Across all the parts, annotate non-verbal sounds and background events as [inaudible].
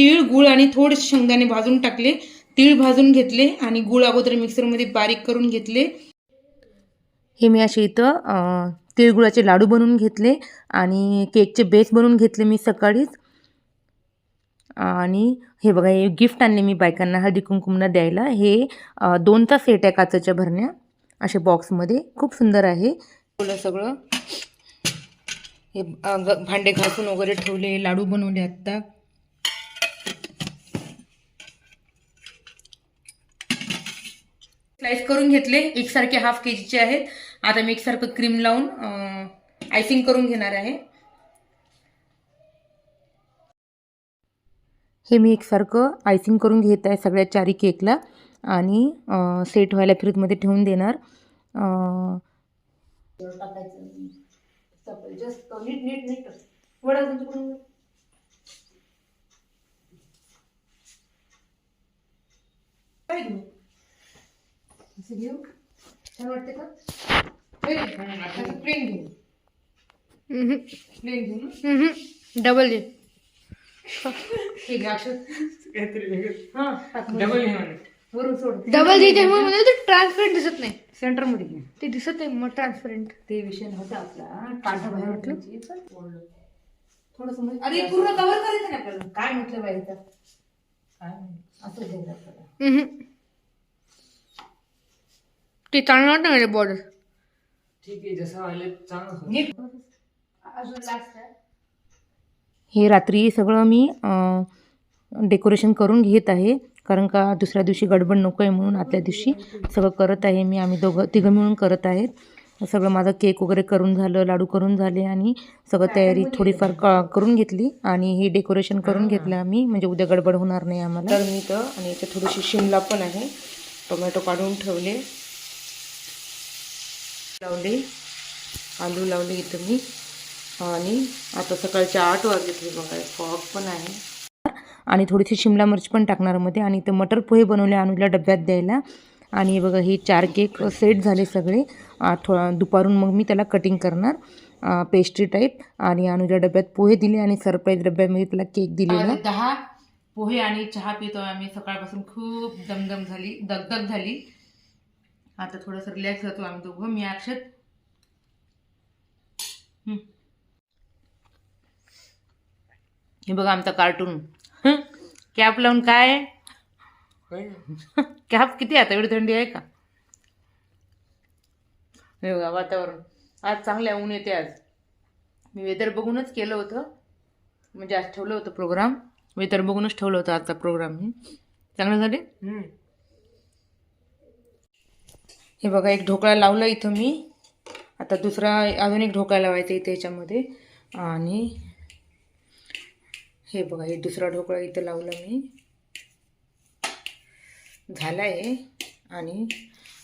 तीळ गुळ आणि थोडेसे शेंगदाणे भाजून टाकले. तीळ भाजून घेतले आणि गुळ अगोदर मिक्सरमध्ये बारीक करून घेतले. हे मी असे इथं तिळगुळाचे लाडू बनवून घेतले आणि केकचे बेस बनवून घेतले मी सकाळीच. आणि हे बघा हे गिफ्ट आणले मी बायकांना हळदी कुंकुमला द्यायला. हे दोनचा सेट आहे काचेच्या भरण्या. असे बॉक्समध्ये खूप सुंदर आहे. सगळं. हे भांडे घासून वगैरे ठेवले लाडू बनवले आत्ता. स्लाइस करून घेतले. एकसारखे हाफ के जीचे आहेत. आता मी एकसारखं क्रीम लावून आयसिंग करून घेणार आहे. हे मी एकसारखं आयसिंग करून घेत आहे सगळ्या चारी केकला आणि सेट व्हायला फ्रीजमध्ये ठेवून देणार. अं, नीट नीट नीट वडा तुमच्याकडून असं घेऊ छान वाटते का प्लेन घेऊ प्लेन घेऊ ना डबल हां डबल ट्रान्सपरंट दिसत नाही. सेंटरमध्ये घे. ते दिसत नाही मग ट्रान्सपरंट ते विषय नव्हता आपला. काढा बाहेर म्हटलं थोडस म्हणजे अरे पूर्ण कव्हर करायचं नाही आपल्याला. काय म्हटलं बाहेर काय? असं घ्यायचं आपल्याला. ते चांगलं वाटतं माझ्या बॉर्डर ठीक आहे जसं आले चांगलं नीट. अजून लास्ट आहे. हे रात्री सगळं मी डेकोरेशन करून घेत आहे. कारण का दुसऱ्या दिवशी गडबड नको आहे म्हणून आदल्या दिवशी सगळं करत आहे मी. आम्ही दोघं तिघं मिळून करत आहेत. सगळं माझं केक वगैरे करून झालं लाडू करून झाले आणि सगळं तयारी थोडीफार क करून घेतली. आणि हे डेकोरेशन करून घेतलं आम्ही. म्हणजे उद्या गडबड होणार नाही आम्हाला. तर मी तर आणि इथे थोडीशी शिमला पण आहे. टोमॅटो काढून ठेवले. लावले. आलू लावले इथं मी. आणि आता सकाळचे आठ वाजले बघा फॉग पण आहे. आणि थोडीशी शिमला मिरची पण टाकणार मध्ये. आणि इथं मटर पोहे बनवले अनुजला डब्यात द्यायला. आणि हे बघा हे चार केक सेट झाले सगळे. थोडा दुपारून मग मी त्याला कटिंग करणार. पेस्ट्री टाईप आणि अनुजा डब्यात पोहे दिले आणि सरप्राईज डब्यामध्ये त्याला केक दिलेला. दहा पोहे आणि चहा पितो आम्ही. सकाळपासून खूप दमदम झाली दगदग झाली. आता थोडंसं रिलॅक्स होतो आम्ही दोघं मी अक्षत. हं. बघा आमचा कार्टून कॅप लावून काय? कॅप किती आता? एवढी थंडी आहे का? हे बघा वातावरण. आज चांगलं आहे, ऊन येते आज. मी वेदर बघूनच केलं होतं. म्हणजे आज ठेवलं होतं प्रोग्राम वेदर बघूनच ठेवलं होतं आजचा प्रोग्राम मी चांगलं झाले? हे बघा एक ढोकळा लावला इथं मी. आता दुसरा अजून एक ढोकळा लावायचा इथे याच्यामध्ये. आणि हे बघा हे दुसरा ढोकळा इथं लावला मी. झाला आहे आणि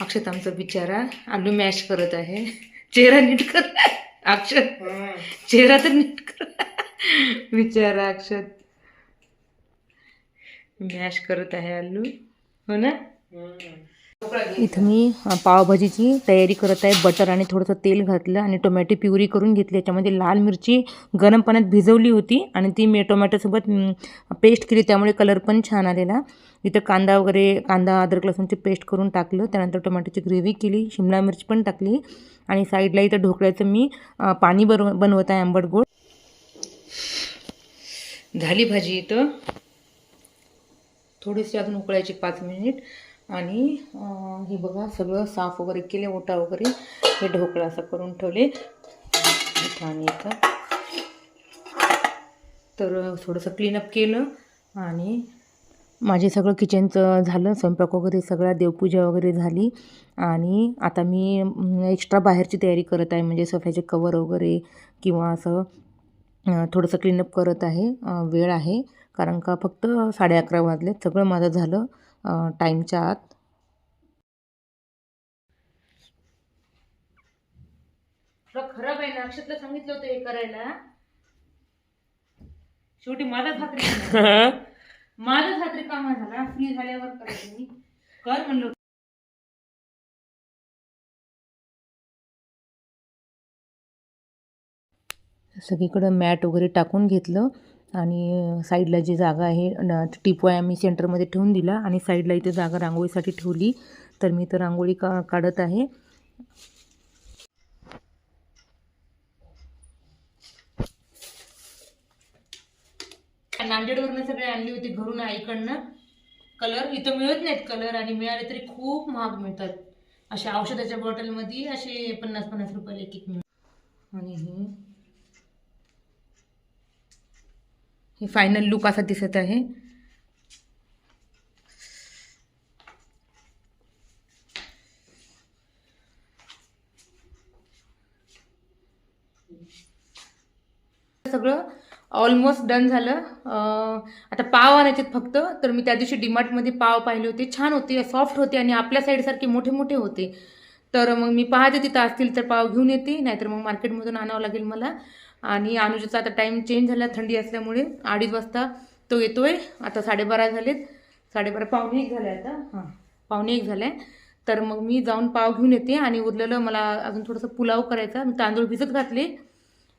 अक्षत आमचा बिचारा आलू मॅश करत आहे. चेहरा नीट कर अक्षत चेहरा तर नीट कर बिचारा अक्षत मॅश करत आहे आलू. हो ना? इथं मी पावभाजीची तयारी करत आहे. बटर आणि थोडंसं तेल घातलं आणि टोमॅटो प्युरी करून घेतली. याच्यामध्ये लाल मिरची गरम पाण्यात भिजवली होती आणि ती मी टोमॅटोसोबत पेस्ट केली. त्यामुळे कलर पण छान आलेला. इथं कांदा वगैरे कांदा अद्रक लसूणची पेस्ट करून टाकलं. त्यानंतर टोमॅटोची ग्रेव्ही केली. शिमला मिरची पण टाकली. आणि साईडला इथं ढोकळ्याचं मी पाणी बनव बनवत आहे आंबट गोड. झाली भाजी इथं. थोडीशी अजून उकळायची पाच मिनिट. आणि हे बघा सगळं साफ वगैरे केले ओटा वगैरे हे ढोकळा असं करून ठेवले. इथं आणि इथं. तर थोडंसं क्लीनअप केलं आणि माझे सगळं किचनचं झालं स्वयंपाक वगैरे सगळा देवपूजा वगैरे झाली. आणि आता मी एक्स्ट्रा बाहेरची तयारी करत आहे म्हणजे सोफ्याचे कवर वगैरे किंवा असं थोडंसं क्लीनअप करत आहे. वेळ आहे कारण का फक्त साडे अकरा वाजले सगळं माझं झालं. टाईमच्या आत. खराब आहे ना अक्षतला सांगितलं होतं हे करायला. शेवटी माझाच हात माझाच हात कामा झाला. फ्री झाल्यावर करायचं मी? कर म्हणलं. सगळीकडं मॅट वगैरे टाकून घेतलं. आणि साईडला जी जागा आहे न- टिपॉय आम्ही सेंटरमध्ये ठेवून दिला आणि साईडला इथे जागा रांगोळीसाठी ठेवली. तर मी इथं रांगोळी का काढत आहे. नांदेडवरनं सगळे आणले होते घरून आईकडनं. कलर इथं मिळत नाहीत कलर आणि मिळाले तरी खूप महाग मिळतात. अशा औषधाच्या बॉटलमध्ये असे पन्नास पन्नास रुपयाला एक एक मिळतात. आणि हे हे फायनल लुक असा दिसत आहे. सगळं ऑलमोस्ट डन झालं. आता पाव आणायचे फक्त तर मी त्या दिवशी डिमार्टमध्ये पाव पाहिले होते. छान होते सॉफ्ट होते आणि आपल्या साईडसारखे मोठे मोठे होते. तर मग मी पाहते तिथं असतील तर पाव घेऊन येते नाहीतर मग मार्केटमधून आणावं लागेल मला. आणि अनुजाचा आता टाईम चेंज झाला थंडी असल्यामुळे अडीच वाजता तो येतोय. आता साडेबारा झालेत. साडेबारा पावणे एक झाले आता. हां पावणे एक झाले. तर मग मी जाऊन पाव घेऊन येते आणि उरलेलं मला अजून थोडंसं पुलाव करायचा. मी तांदूळ भिजत घातले.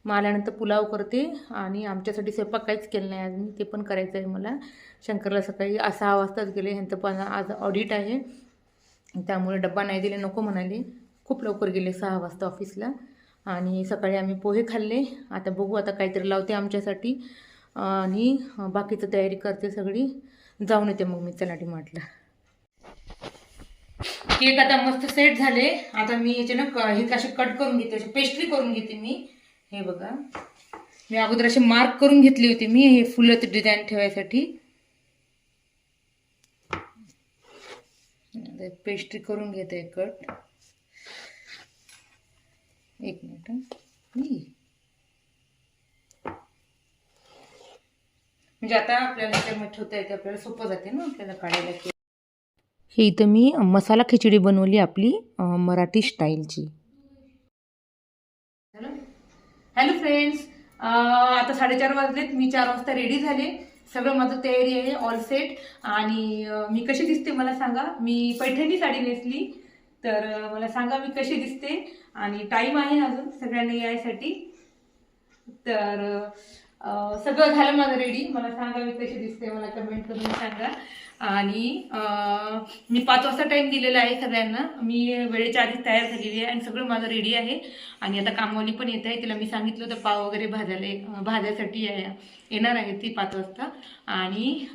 मग आल्यानंतर पुलाव करते आणि आमच्यासाठी स्वयंपाक काहीच केलं नाही आज मी. ते पण करायचं आहे मला. शंकरला सकाळी सहा वाजताच गेले. ह्यांचं पण आज ऑडिट आहे. त्यामुळे डब्बा नाही दिले नको म्हणाले. खूप लवकर गेले सहा वाजता ऑफिसला आणि सकाळी आम्ही पोहे खाल्ले. आता बघू आता काहीतरी लावते आमच्यासाठी. आणि बाकीचं तयारी करते सगळी. जाऊन येते मग मी चला डिमार्टला केक आता मस्त सेट झाले. आता मी याचे ना हे कसे कट करून घेते असे पेस्ट्री करून घेते मी. हे बघा. मी अगोदर असे मार्क करून घेतली होती मी हे फुलं डिझाईन ठेवायसाठी. पेस्ट्री करून घेते कट. एक मिनिट हं. म्हणजे आता आपल्याला ठेवता येते आपल्याला सोपं जाते ना आपल्याला काढायला. हे इथं मी मसाला खिचडी बनवली आपली मराठी स्टाईलची. हॅलो? फ्रेंड्स आता साडेचार वाजलेत मी चार वाजता रेडी झाले. सगळं माझं तयारी आहे ऑल सेट आणि मी कशी दिसते मला सांगा. मी पैठणी साडी नेसली. तर मला सांगा मी कशी दिसते. आणि टाईम आहे अजून सगळ्यांना यायसाठी. तर सगळं झालं माझं रेडी मला सांगा मी कशी दिसते. मला कमेंट करून सांगा. आणि मी पाच वाजता टाईम दिलेला आहे सगळ्यांना. मी वेळेच्या आधीच तयार झालेली आहे आणि सगळं माझं रेडी आहे. आणि आता कामवाली पण येत आहे. तिला मी सांगितलं होतं पाव वगैरे भाजायला भाजायसाठी येणार आहे ती पाच वाजता. आणि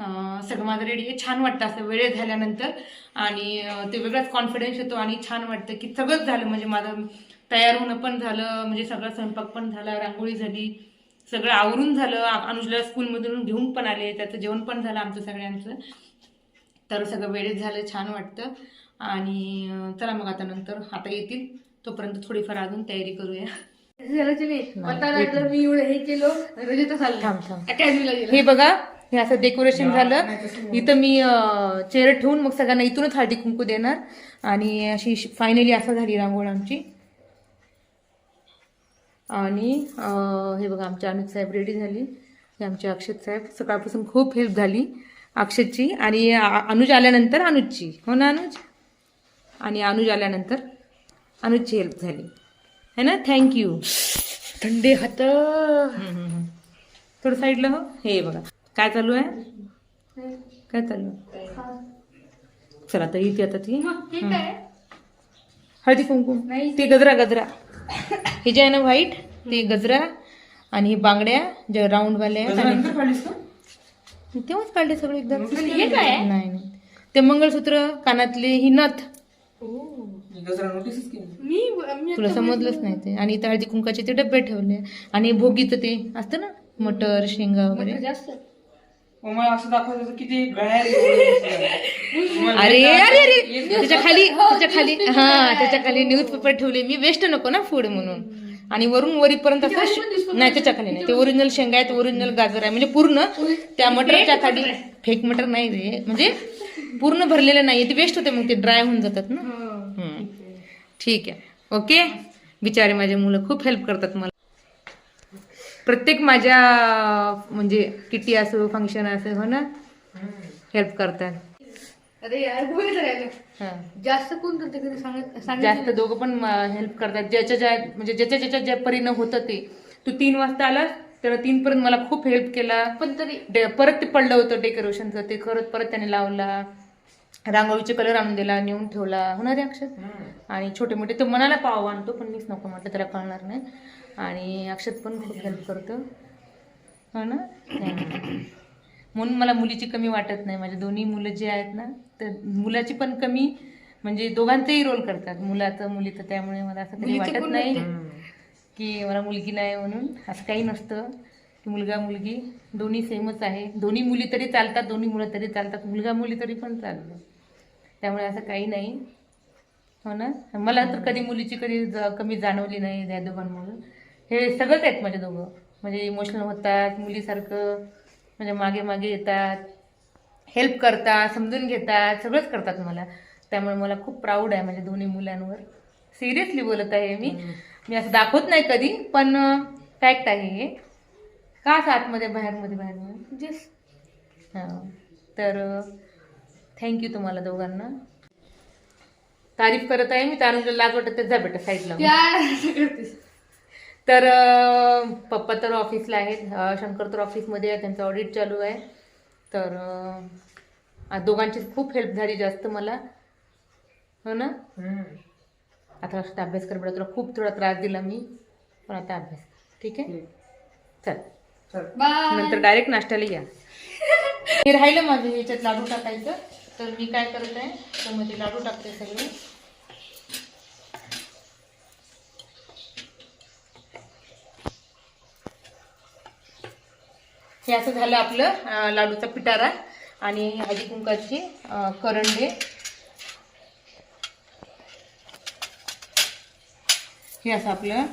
सगळं माझं रेडी आहे. छान वाटतं असं वेळ झाल्यानंतर. आणि ते वेगळाच कॉन्फिडन्स येतो आणि छान वाटतं की सगळंच झालं. म्हणजे माझं तयार होणं पण झालं. म्हणजे सगळा स्वयंपाक पण झाला रांगोळी झाली. सगळं आवरून झालं. अनुजला स्कूलमधून घेऊन पण आले. त्याचं जेवण पण झालं आमचं सगळ्यांचं. तर सगळं वेळेत झालं छान वाटतं. आणि चला मग आता नंतर आता येतील. तोपर्यंत थोडीफार अजून तयारी करूया. मी एवढं हे केलं हे बघा हे असं डेकोरेशन झालं. इथं मी चेअर ठेवून मग सगळ्यांना इथूनच हळदी कुंकू देणार. आणि अशी फायनली असं झाली रांगोळ आमची. आणि हे बघा आमचे अमित साहेब रेडी झाली. हे आमचे अक्षत साहेब. सकाळपासून खूप हेल्प झाली. अक्षतची आणि अनुज आल्यानंतर अनुजची हो ना अनुज? आणि अनुज आल्यानंतर अनुजची हेल्प झाली. है ना? थँक्यू थंडे हात. थोडं साईडला हो. हे बघा. काय चालू आहे? काय चालू आहे? चला तर इथे आता ती. हे काय? हळदी कुंकू. ते गजरा गजरा. हे जे आहे ना व्हाईट ते गजरा आणि हे बांगड्या ज्या राऊंड वाल्या आहेत आणि तेव्हाच काढले सगळे एकदम हे काय आहे? नाही नाही. ते मंगळसूत्र कानातले ही नथ गजरा नोटीसच केली. मी मी तुला समजलंच नाही ते. आणि इथं हळदी कुंकाचे ते डबे ठेवले. आणि भोगीचं ते असतं ना मटर शेंगा वगैरे. जास्त. मग मला असं दाखवायचं होतं की ते गळ्यात अरे अरे अरे. त्याच्याखाली त्याच्याखाली हा त्याच्याखाली न्यूजपेपर ठेवले. मी वेस्ट नको ना फूड म्हणून. आणि वरून वरीपर्यंत असं श- नाही त्याच्याखाली नाही. ते ओरिजिनल शेंगा आहेत ओरिजिनल गाजर आहे. म्हणजे पूर्ण त्या मटरच्या खाली फेक मटर नाही रे. म्हणजे पूर्ण भरलेलं नाही ते वेस्ट होते मग ते ड्राय होऊन जातात ना. हम्म. ठीक आहे. ओके बिचारे माझे मुलं खूप हेल्प करतात मला. प्रत्येक माझ्या म्हणजे किटी असो फंक्शन असो हो ना? हेल्प करतात. अरे यार हा जास्त कोण करते कधी सांगत सांगितलं जास्त दोघं पण हेल्प करतात. ज्याच्या ज्या म्हणजे ज्याच्या ज्याच्या ज्या परीनं होतं ते. तू तीन वाजता आलास त्यानं तीनपर्यंत मला खूप हेल्प केला. पण तरी डे- परत ते पडलं होतं डेकोरेशनचं ते करत परत त्याने लावला. रांगोळीचे कलर आणून दिला नेऊन ठेवला. होणार आहे अक्षत आणि छोटे मोठे. तो मनाला पाव आणतो पण मीच नको म्हटलं त्याला कळणार नाही. आणि अक्षत पण खूप हेल्प करतो. हो ना? [coughs] म्हणून मला मुलीची कमी वाटत नाही. माझे दोन्ही मुलं जे आहेत ना तर मुलाची पण कमी म्हणजे दोघांचेही रोल करतात. मुलाचं मुलीचं त्यामुळे मला असं कधी मुलीचं वाटत कोण नाही की मला मुलगी नाही म्हणून. असं काही नसतं की मुलगा मुलगी दोन्ही सेमच आहे. दोन्ही मुली तरी चालतात दोन्ही मुलं तरी चालतात. मुलगा मुली तरी पण चालतं त्यामुळे असं काही नाही. हो ना? मला तर कधी मुलीची कधी ज- कमी जाणवली नाही त्या दोघांमुळे. हे सगळंच आहेत माझे दोघं. म्हणजे इमोशनल होतात मुलीसारखं म्हणजे मागे मागे येतात. हेल्प करतात समजून घेतात सगळंच करतात मला. त्यामुळे मला खूप प्राऊड आहे माझ्या दोन्ही मुलांवर. सिरियसली बोलत आहे मी. मी असं दाखवत नाही कधी पण फॅक्ट आहे हे. का असं आतमध्ये बाहेरमध्ये बाहेरमध्ये? जस्ट हां. तर थँक्यू तुम्हाला दोघांना. तारीफ करत आहे मी. तारीफ लागवट तर जा बेटा साईडला तर पप्पा तर ऑफिसला आहेत. शंकर तर ऑफिसमध्ये आहे. त्यांचं ऑडिट चालू आहे. तर दोघांची खूप हेल्प झाली जास्त मला. हो ना? आता असं अभ्यास कर बेटा तुला खूप थोडा त्रास दिला मी. पण आता अभ्यास ठीक आहे? चल. चल. बाय नंतर डायरेक्ट नाश्त्याला या. हे राहिलं माझं ह्याच्यात लाडू टाकायचं. तर मी काय करत आहे? तर मध्ये लाडू टाकते सगळे. हे असं झालं आपलं लाडूचा पिटारा आणि हळदी कुंकाची करंडे. हे असं आपलं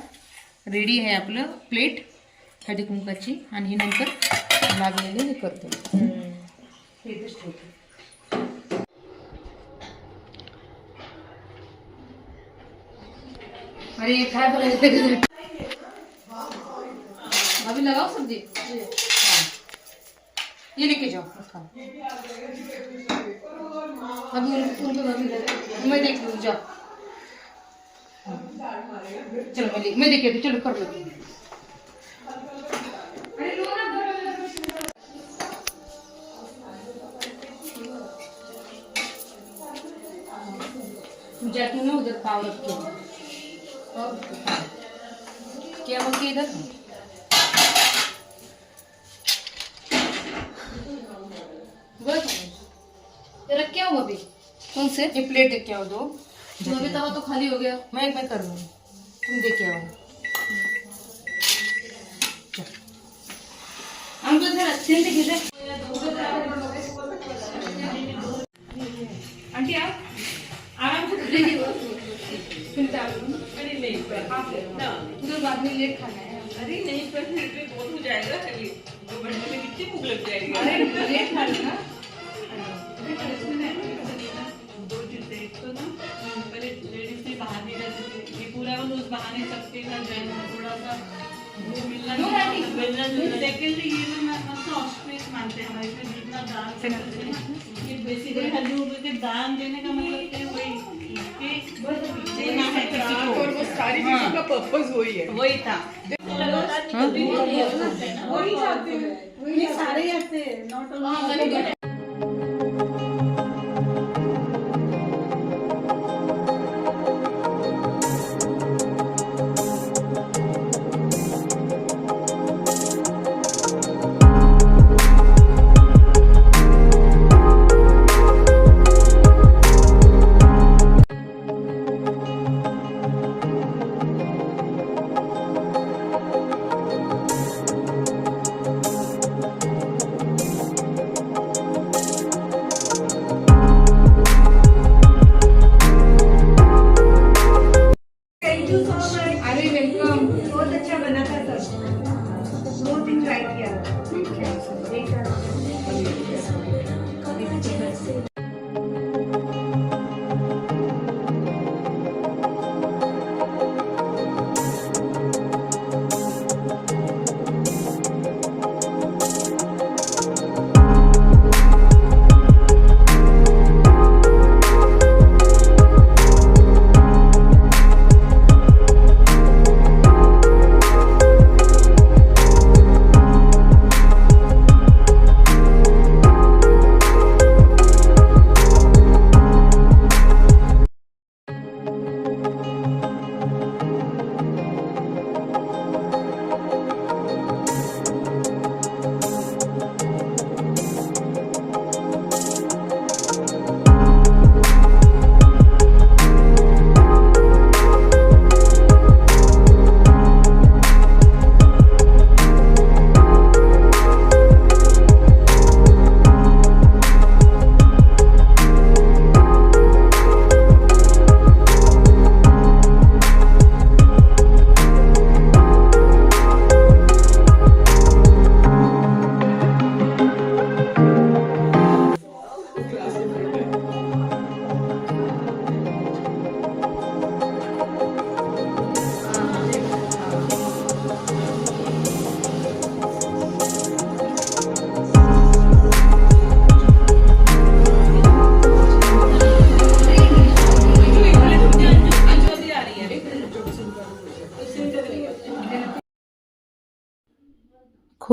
रेडी आहे आपलं प्लेट हळदी कुंकाची. आणि ही नंतर लागलेली हे करतो. अरे काय बोलायचं? [laughs] अभी लगाओ सब्जी. ये लेके जाओ बस अभी उन- उनको अभी मैं देख लूँ जाओ चलो मैं मैं देख लेती चलो कर लो जाती हूँ ना उधर पाव रख क्या वो इधर तेरा क्या? हुआ अभी। कौन से? ये प्लेट देख के आओ दो। तो अभी तवा तो खाली हो गया। मैं मैं कर तुम देख के आओ। हमको इधर अच्छे से आंटी आप? आराम से उधर बाद में लेट खाना है। अरे नहीं पर फिर बहुत हो जाएगा। चलिए तो बढ़ने में कितनी भूख लग जाएगी। अरे लेट खाना ना। उस बहाने सबके घर जाए थोड़ा सा वो मिलना No, aunty. मिलना जुलना सेकेंडली ये लोग ना अपना ऑस्ट्रेस मानते हैं हमारे इसमें जितना दान करते हैं। ये बेसिकली हल्लू के दान देने का मतलब क्या वही कि देना है वो सारी चीज़ों का पर्पज वही है। वही था। हैं। वही चाहते हैं ये सारे ऐसे नॉट ओनली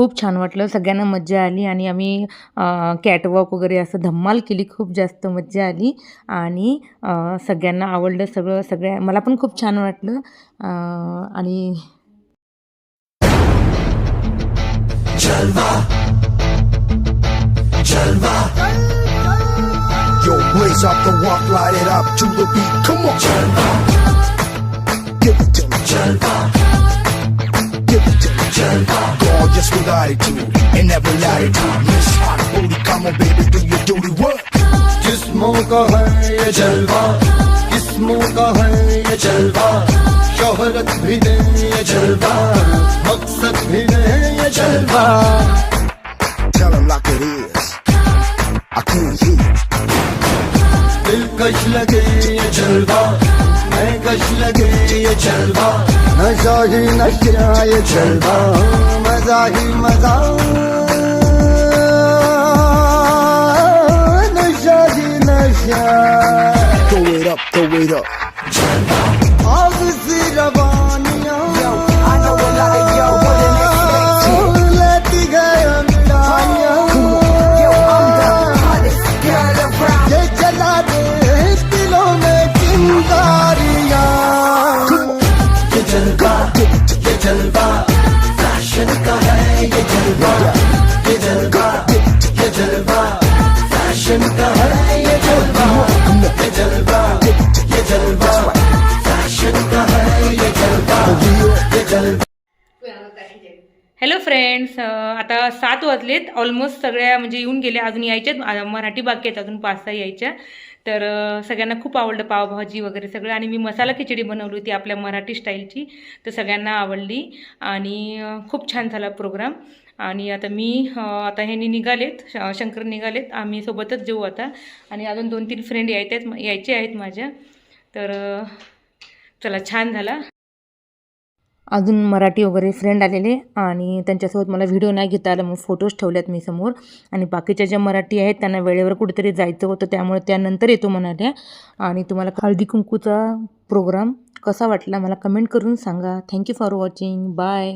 खूप छान वाटलं सगळ्यांना मज्जा आली आणि आम्ही कॅटवॉक वगैरे असं धम्माल केली खूप जास्त मज्जा आली आणि सगळ्यांना आवडलं सगळं सगळ्या मला पण खूप छान वाटलं आणि Yo, blaze up the walk, light it up to the beat. Come on. Jalva. Give it to me. Jalva. Give to Gorgeous with attitude and every latitude. Miss Hot Booty, come on, baby, do your duty work. जिस्मों का है ये जलवा किस्मों का है ये जलवा शोहरत भी दे ये जलवा मकसद भी दे ये जलवा नशा ही नशा ये जलवा मजा ही मजा नशा ही नशा Throw it up, throw it up. वाजलेत ऑलमोस्ट सगळ्या म्हणजे येऊन गेले अजून यायच्यात. मराठी बाकी आहेत अजून पाच सहा यायच्या. तर सगळ्यांना खूप आवडलं पावभाजी वगैरे सगळं. आणि मी मसाला खिचडी बनवली होती आपल्या मराठी स्टाईलची. तर सगळ्यांना आवडली. आणि खूप छान झाला प्रोग्राम. आणि आता मी आता ह्यांनी निघालेत. श- शंकर निघालेत. आम्ही सोबतच जेऊ आता. आणि अजून दोन तीन फ्रेंड यायच्या आहेत यायचे आहेत माझ्या. तर चला छान झाला. अजून मराठी वगैरे फ्रेंड आलेले आणि त्यांच्यासोबत मला व्हिडिओ नाही घेता आला मग फोटोज ठेवल्यात मी समोर. आणि बाकीच्या ज्या मराठी आहेत त्यांना वेळेवर कुठेतरी जायचं होतं त्यामुळे त्यानंतर येतो म्हणाल्या. आणि तुम्हाला हळदी कुंकूचा प्रोग्राम कसा वाटला मला कमेंट करून सांगा. Thank you for watching bye